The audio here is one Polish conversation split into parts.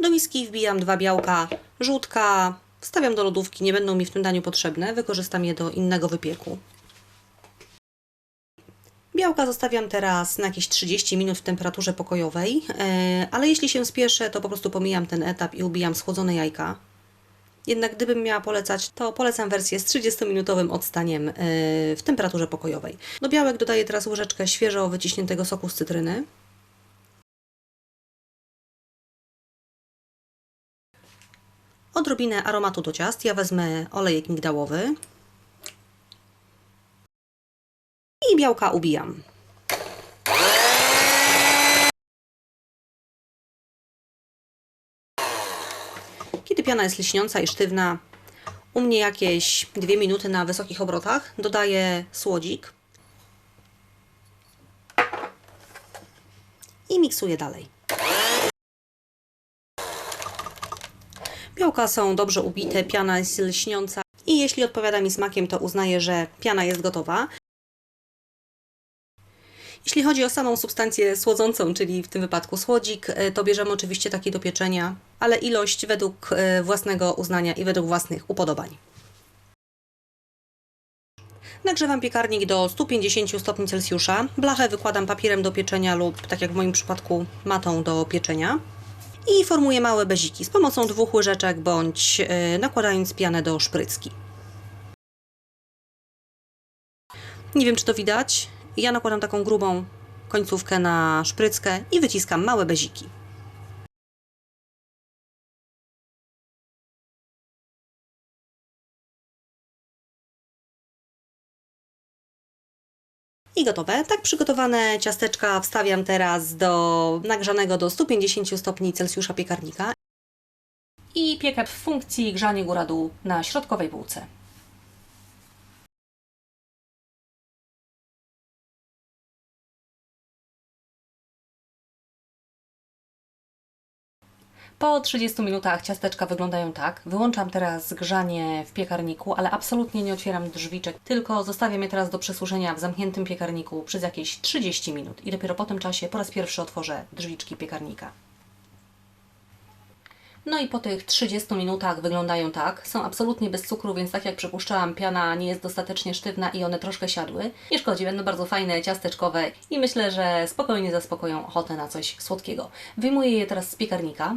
Do miski wbijam dwa białka, żółtka, wstawiam do lodówki, nie będą mi w tym daniu potrzebne, wykorzystam je do innego wypieku. Białka zostawiam teraz na jakieś 30 minut w temperaturze pokojowej, e, ale jeśli się spieszę, to po prostu pomijam ten etap i ubijam schłodzone jajka. Jednak gdybym miała polecać, to polecam wersję z 30-minutowym odstaniem e, w temperaturze pokojowej. Do białek dodaję teraz łyżeczkę świeżo wyciśniętego soku z cytryny. Odrobinę aromatu do ciast. Ja wezmę olejek migdałowy. I białka ubijam. Kiedy piana jest lśniąca i sztywna, u mnie jakieś 2 minuty na wysokich obrotach, dodaję słodzik i miksuję dalej. Białka są dobrze ubite, piana jest lśniąca i jeśli odpowiada mi smakiem, to uznaję, że piana jest gotowa. Jeśli chodzi o samą substancję słodzącą, czyli w tym wypadku słodzik, e, to bierzemy oczywiście taki do pieczenia, ale ilość według e, własnego uznania i według własnych upodobań. Nagrzewam piekarnik do 150 stopni Celsjusza. Blachę wykładam papierem do pieczenia lub, tak jak w moim przypadku, matą do pieczenia. I formuję małe beziki z pomocą dwóch łyżeczek bądź e, nakładając pianę do szprycki. Nie wiem, czy to widać. Ja nakładam taką grubą końcówkę na szpryckę i wyciskam małe beziki. I gotowe. Tak przygotowane ciasteczka wstawiam teraz do nagrzanego do 150 stopni Celsjusza piekarnika. I piekę w funkcji grzanie góra-dół na środkowej półce. Po 30 minutach ciasteczka wyglądają tak. Wyłączam teraz grzanie w piekarniku, ale absolutnie nie otwieram drzwiczek, tylko zostawiam je teraz do przesuszenia w zamkniętym piekarniku przez jakieś 30 minut i dopiero po tym czasie po raz pierwszy otworzę drzwiczki piekarnika. No i po tych 30 minutach wyglądają tak. Są absolutnie bez cukru, więc tak jak przypuszczałam, piana nie jest dostatecznie sztywna i one troszkę siadły. Nie szkodzi, będą bardzo fajne, ciasteczkowe i myślę, że spokojnie zaspokoją ochotę na coś słodkiego. Wyjmuję je teraz z piekarnika.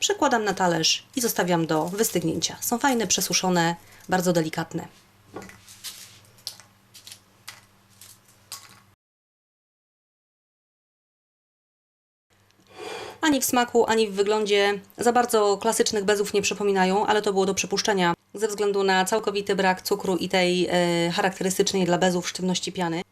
Przekładam na talerz i zostawiam do wystygnięcia. Są fajne, przesuszone, bardzo delikatne. Ani w smaku, ani w wyglądzie za bardzo klasycznych bezów nie przypominają, ale to było do przypuszczenia ze względu na całkowity brak cukru i tej e, charakterystycznej dla bezów sztywności piany.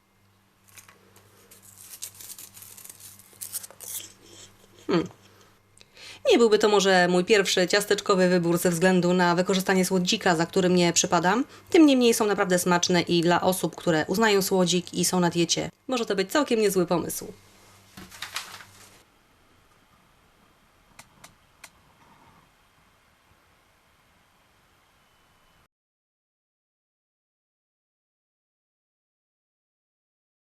Nie byłby to może mój pierwszy ciasteczkowy wybór ze względu na wykorzystanie słodzika, za którym nie przypadam. Tym niemniej są naprawdę smaczne i dla osób, które uznają słodzik i są na diecie, może to być całkiem niezły pomysł.